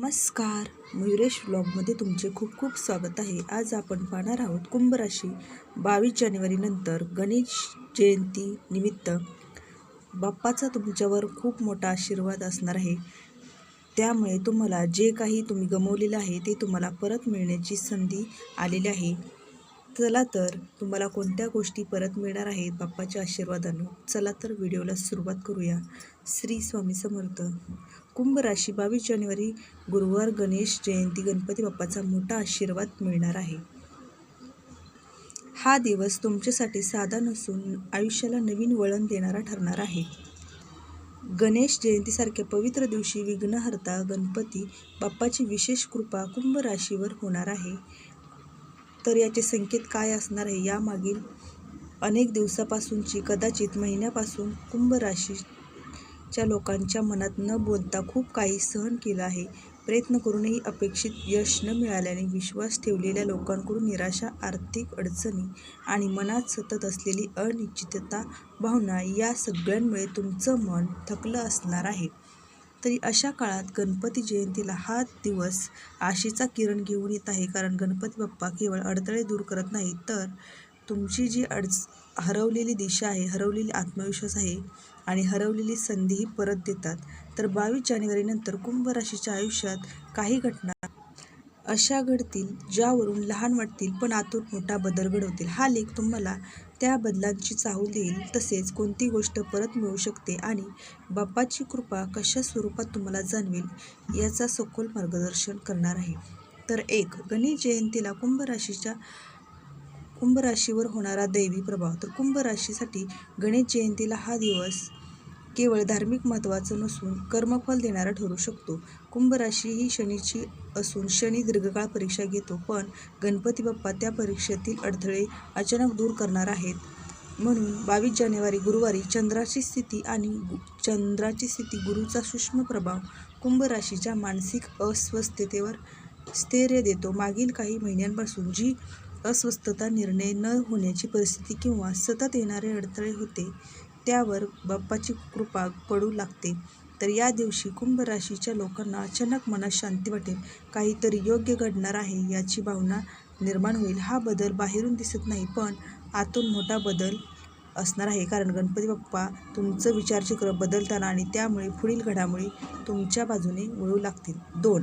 नमस्कार. मयुरेश ब्लॉगमध्ये तुमचे खूप खूप स्वागत आहे. आज आपण पाहणार आहोत कुंभ राशी बावीस जानेवारीनंतर गणेश जयंती निमित्त बाप्पाचा तुमच्यावर खूप मोठा आशीर्वाद असणार आहे. त्यामुळे तुम्हाला जे काही तुम्ही गमवलेलं आहे ते तुम्हाला परत मिळण्याची संधी आलेली आहे. चला तर तुम्हाला कोणत्या गोष्टी परत मिळणार आहेत बाप्पाच्या आशीर्वादानं? चला तर व्हिडिओला सुरुवात करूया. श्री स्वामी समर्थ. कुंभ राशी बावीस जानेवारी गुरुवार गणेश जयंती गणपती बाप्पाचा मोठा आशीर्वाद मिळणार आहे. हा दिवस तुमच्यासाठी साधा नसून आयुष्याला नवीन वळण देणारा ठरणार आहे. गणेश जयंतीसारख्या पवित्र दिवशी विघ्नहर्ता गणपती बाप्पाची विशेष कृपा कुंभ राशीवर होणार आहे. तर याचे संकेत काय असणार आहे यामागील अनेक दिवसापासूनची कदाचित महिन्यापासून कुंभ राशी च्या लोकांच्या मनात न बोलता खूप काही सहन केलं आहे. प्रयत्न करूनही अपेक्षित यश न मिळाल्याने विश्वास ठेवलेल्या लोकांकडून निराशा आर्थिक अडचणी आणि मनात सतत असलेली अनिश्चितता भावना या सगळ्यांमुळे तुमचं मन थकलं असणार आहे. तरी अशा काळात गणपती जयंतीला हा दिवस आशेचा किरण घेऊन येत आहे. कारण गणपती बाप्पा केवळ अडथळे दूर करत नाही तर तुमची जी अडच हरवलेली दिशा आहे हरवलेली आत्मविश्वास आहे आणि हरवलेली संधीही परत देतात तर बावीस जानेवारीनंतर कुंभ राशीच्या आयुष्यात काही घटना अशा घडतील ज्यावरून लहान वाटतील पण आतून मोठा बदल घडवतील. हा लेख तुम्हाला त्या बदलांची चाहूल देईल. तसेच कोणती गोष्ट परत मिळू शकते आणि बाप्पाची कृपा कशा स्वरूपात तुम्हाला जाणवेल याचा सखोल मार्गदर्शन करणार आहे. तर एक गणेश जयंतीला कुंभ राशीच्या कुंभ राशीवर होणारा दैवी प्रभाव. तर कुंभ राशीसाठी गणेश जयंतीला हा दिवस केवळ धार्मिक महत्त्वाचं नसून कर्मफल देणारा ठरू शकतो. कुंभ राशी ही शनीची असून शनी दीर्घकाळ परीक्षा घेतो पण गणपती बाप्पा त्या परीक्षेतील अडथळे अचानक दूर करणार आहेत. म्हणून बावीस जानेवारी गुरुवारी चंद्राची स्थिती आणि चंद्राची स्थिती गुरुचा सूक्ष्म प्रभाव कुंभ राशीच्या मानसिक अस्वस्थतेवर स्थैर्य देतो. मागील काही महिन्यांपासून जी अस्वस्थता निर्णय न होण्याची परिस्थिती किंवा सतत येणारे अडथळे होते त्यावर बाप्पाची कृपा पडू लागते. तर या दिवशी कुंभ राशीच्या लोकांना अचानक मनात शांती वाटेल. काहीतरी योग्य घडणार आहे याची भावना निर्माण होईल. हा बदल बाहेरून दिसत नाही पण आतून मोठा बदल असणार आहे. कारण गणपती बाप्पा तुमचं विचारचक्र बदलताना आणि त्यामुळे पुढील घडामोडी तुमच्या बाजूने वळू लागतील. दोन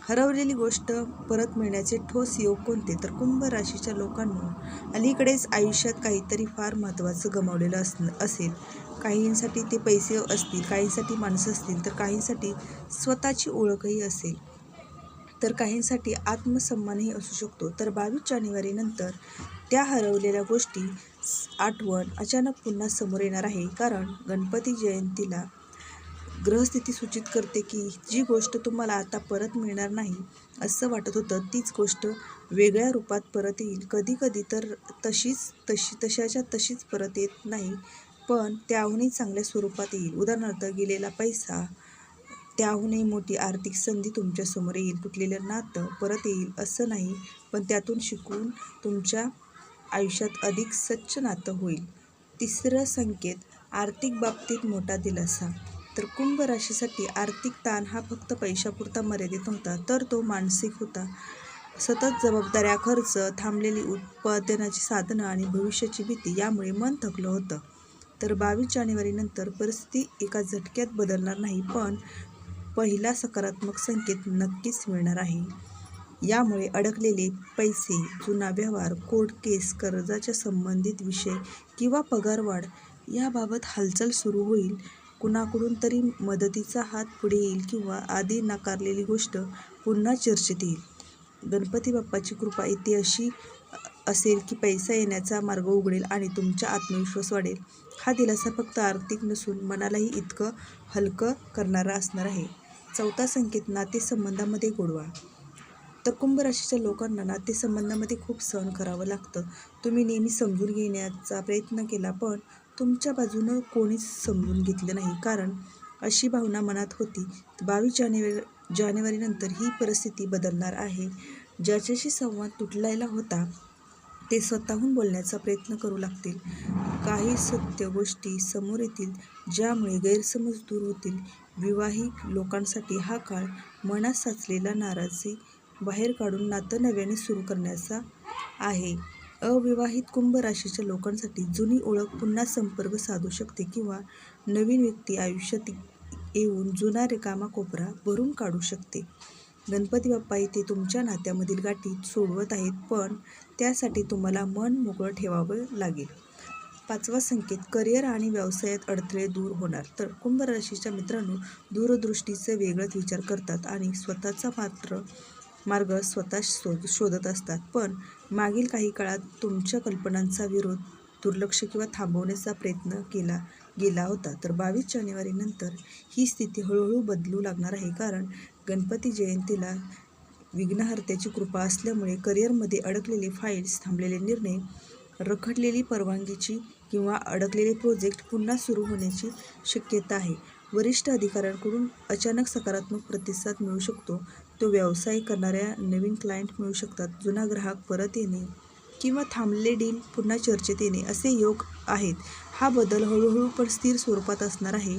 हरवलेली गोष्ट परत मिळण्याचे ठोस योग कोणते? तर कुंभ राशीच्या लोकांना अलीकडेच आयुष्यात काहीतरी फार महत्त्वाचं गमावलेलं अस असेल. काहींसाठी ते पैसे असतील काहींसाठी माणसं असतील तर काहींसाठी स्वतःची ओळखही असेल. तर काहींसाठी आत्मसन्मानही असू शकतो. तर बावीस जानेवारीनंतर त्या हरवलेल्या गोष्टी आठवण अचानक पुन्हा समोर येणार आहे. कारण गणपती जयंतीला ग्रहस्थिती सूचित करते की जी गोष्ट तुम्हाला आता परत मिळणार नाही असं वाटत होतं. तीच गोष्ट वेगळ्या रूपात परत येईल. कधी कधी तर तशीच तशी तशाच्या तशीच परत येत नाही पण त्याहूनही चांगल्या स्वरूपात येईल. उदाहरणार्थ गेलेला पैसा त्याहूनही मोठी आर्थिक संधी तुमच्यासमोर येईल. तुटलेलं नातं परत येईल असं नाही पण त्यातून शिकून तुमच्या आयुष्यात अधिक स्वच्छ नातं होईल. तिसरं संकेत आर्थिक बाबतीत मोठा दिलासा. तर कुंभ राशीसाठी आर्थिक ताण हा फक्त पैशापुरता मर्यादित होता तर तो मानसिक होता. सतत जबाबदाऱ्या खर्च थांबलेली उत्पादनाची साधनं आणि भविष्याची भीती यामुळे मन थकलं होतं. तर बावीस जानेवारीनंतर परिस्थिती एका झटक्यात बदलणार नाही पण पहिला सकारात्मक संकेत नक्कीच मिळणार आहे. यामुळे अडकलेले पैसे जुना व्यवहार कोर्ट केस कर्जाच्या संबंधित विषय किंवा पगारवाढ याबाबत हालचाल सुरू होईल. कुणाकडून तरी मदतीचा हात पुढे येईल किंवा आधी नाकारलेली गोष्ट पुन्हा चर्चेत येईल. गणपती बाप्पाची कृपा इथे अशी असेल की पैसा येण्याचा मार्ग उघडेल आणि तुमचा आत्मविश्वास वाढेल. हा दिलासा फक्त आर्थिक नसून मनालाही इतकं हलकं करणारा असणार आहे. चौथा संकेत नातेसंबंधामध्ये गोडवा. तर कुंभ राशीच्या लोकांना नातेसंबंधामध्ये खूप सहन करावं लागतं. तुम्ही नेहमी समजून घेण्याचा प्रयत्न केला पण तुमच्या बाजूनं कोणीच समजून घेतलं नाही. कारण अशी भावना मनात होती बावीस जानेवारी जानेवारीनंतर ही परिस्थिती बदलणार आहे. ज्याच्याशी संवाद तुटलेला होता ते स्वतःहून बोलण्याचा प्रयत्न करू लागतील. काही सत्य गोष्टी समोर येतील ज्यामुळे गैरसमज दूर होतील. विवाहिक लोकांसाठी हा काळ मनात साचलेला नाराजी बाहेर काढून नातं नव्याने सुरू करण्याचा आहे. अविवाहित कुंभ राशीच्या लोकांसाठी जुनी ओळख पुन्हा संपर्क साधू शकते किंवा नवीन व्यक्ती आयुष्यात येऊन जुना रिकामा कोपरा भरून काढू शकते. गणपती बाप्पा इथे तुमच्या नात्यामधील गाठी सोडवत आहेत पण त्यासाठी तुम्हाला मन मोकळं ठेवावं लागेल. पाचवा संकेत करिअर आणि व्यवसायात अडथळे दूर होणार. तर कुंभ राशीच्या मित्रांनो दूरदृष्टीचे वेगळाच विचार करतात आणि स्वतःचा मात्र मार्ग स्वतः शोध शोधत असतात. पण मागील काही काळात तुमच्या कल्पनांचा विरोध दुर्लक्ष किंवा थांबवण्याचा प्रयत्न केला गेला होता. तर बावीस जानेवारीनंतर ही स्थिती हळूहळू बदलू लागणार आहे. कारण गणपती जयंतीला विघ्नहर्त्याची कृपा असल्यामुळे करिअरमध्ये अडकलेले फाईल्स थांबलेले निर्णय रखडलेली परवानगीची किंवा अडकलेले प्रोजेक्ट पुन्हा सुरू होण्याची शक्यता आहे. वरिष्ठ अधिकाऱ्यांकडून अचानक सकारात्मक प्रतिसाद मिळू शकतो. तो व्यवसाय करणाऱ्या नवीन क्लायंट मिळू शकतात. जुना ग्राहक परत येणे किंवा थांबले डील पुन्हा चर्चेत येणे असे योग आहेत. हा बदल हळूहळू पण स्थिर स्वरूपात असणार आहे.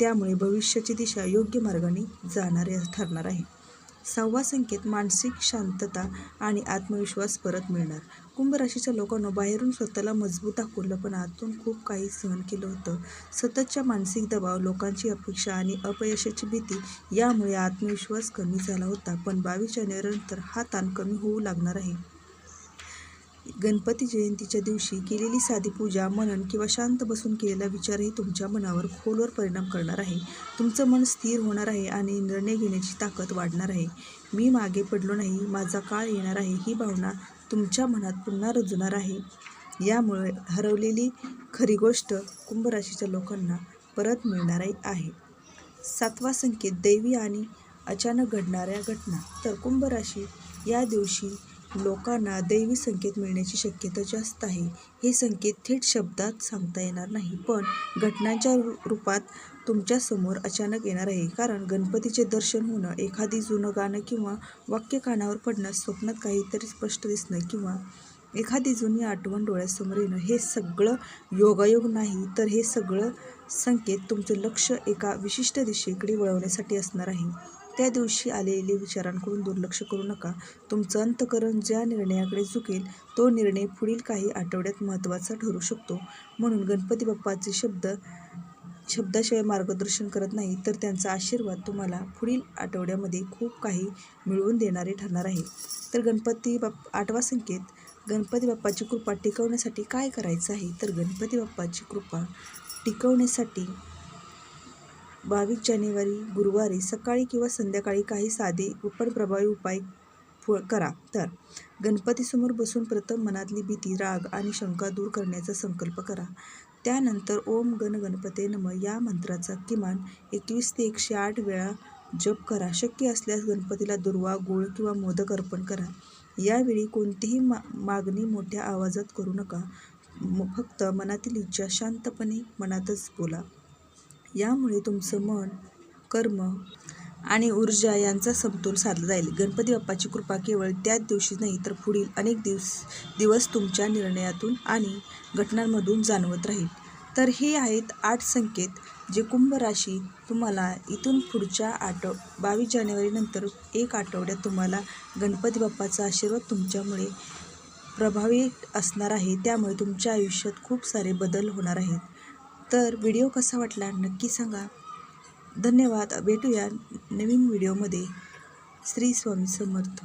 त्यामुळे भविष्याची दिशा योग्य मार्गाने जाणारे ठरणार आहे. सहावा संकेत मानसिक शांतता आणि आत्मविश्वास परत मिळणार. कुंभ राशीच्या लोकांना बाहेरून स्वतःला मजबूत दाखवलं पण आतून खूप काही सहन केलं होतं. सततच्या मानसिक दबाव लोकांची अपेक्षा आणि अपयशाची भीती यामुळे आत्मविश्वास कमी झाला होता. पण बावीस जानेवारीनंतर हा ताण कमी होऊ लागणार आहे. गणपती जयंतीच्या दिवशी केलेली साधी पूजा मनन किंवा शांत बसून केलेला विचारही तुमच्या मनावर खोलवर परिणाम करणार आहे. तुमचं मन स्थिर होणार आहे आणि निर्णय घेण्याची ताकद वाढणार आहे. मी मागे पडलो नाही माझा काळ येणार आहे ही भावना तुमच्या मनात पुन्हा रुजणार आहे. यामुळे हरवलेली खरी गोष्ट कुंभराशीच्या लोकांना परत मिळणार आहे. सातवा संकेत दैवी आणि अचानक घडणाऱ्या घटना. तर कुंभ राशी या दिवशी लोकांना दैवी संकेत मिळण्याची शक्यता जास्त आहे. हे संकेत थेट शब्दात सांगता येणार नाही. पण घटनांच्या रू- रूपात तुमच्यासमोर अचानक येणार आहे. कारण गणपतीचे दर्शन होणं एखादी जुनं गाणं किंवा वाक्य कानावर पडणं स्वप्नात काहीतरी स्पष्ट दिसणं किंवा एखादी जुनी आठवण डोळ्यासमोर येणं हे सगळं योगायोग नाही. तर हे सगळं संकेत तुमचं लक्ष एका विशिष्ट दिशेकडे वळवण्यासाठी असणार आहे. त्या दिवशी आलेले विचारांकडून दुर्लक्ष करू नका. तुमचं अंतकरण ज्या निर्णयाकडे झुकेल तो निर्णय पुढील काही आठवड्यात महत्त्वाचा ठरू शकतो. म्हणून गणपती बाप्पाचे शब्द शब्दाशिवाय मार्गदर्शन करत नाही तर त्यांचा आशीर्वाद तुम्हाला पुढील आठवड्यामध्ये खूप काही मिळवून देणारे ठरणार आहे. तर गणपती बाप आठवा संकेत गणपती बाप्पाची कृपा टिकवण्यासाठी काय करायचं आहे? तर गणपती बाप्पाची कृपा टिकवण्यासाठी बावीस जानेवारी गुरुवारी सकाळी किंवा संध्याकाळी काही साधे पण प्रभावी उपाय करा. तर गणपतीसमोर बसून प्रथम मनातली भीती राग आणि शंका दूर करण्याचा संकल्प करा. त्यानंतर ओम गण गणपते नम या मंत्राचा किमान एकवीस ते एकशे आठ वेळा जप करा. शक्य असल्यास गणपतीला दुर्वा गोळ किंवा मोदक अर्पण करा. यावेळी कोणतीही मा मागणी मोठ्या आवाजात करू नका. म- फक्त मनातील इच्छा शांतपणे मनातच बोला. यामुळे तुमचं मन कर्म आणि ऊर्जा यांचा समतोल साधला जाईल. गणपती बाप्पाची कृपा केवळ त्याच दिवशी नाही तर पुढील अनेक दिवस दिवस तुमच्या निर्णयातून आणि घटनांमधून जाणवत राहील. तर हे आहेत आठ संकेत जे कुंभ राशी तुम्हाला इथून पुढच्या आठव बावीस जानेवारीनंतर एक आठवड्यात तुम्हाला गणपती बाप्पाचा आशीर्वाद तुमच्यामुळे प्रभावी असणार आहे. त्यामुळे तुमच्या आयुष्यात खूप सारे बदल होणार आहेत. तर व्हिडिओ कसा वाटला नक्की सांगा. धन्यवाद. भेटूया नवीन व्हिडिओमध्ये. श्री स्वामी समर्थ.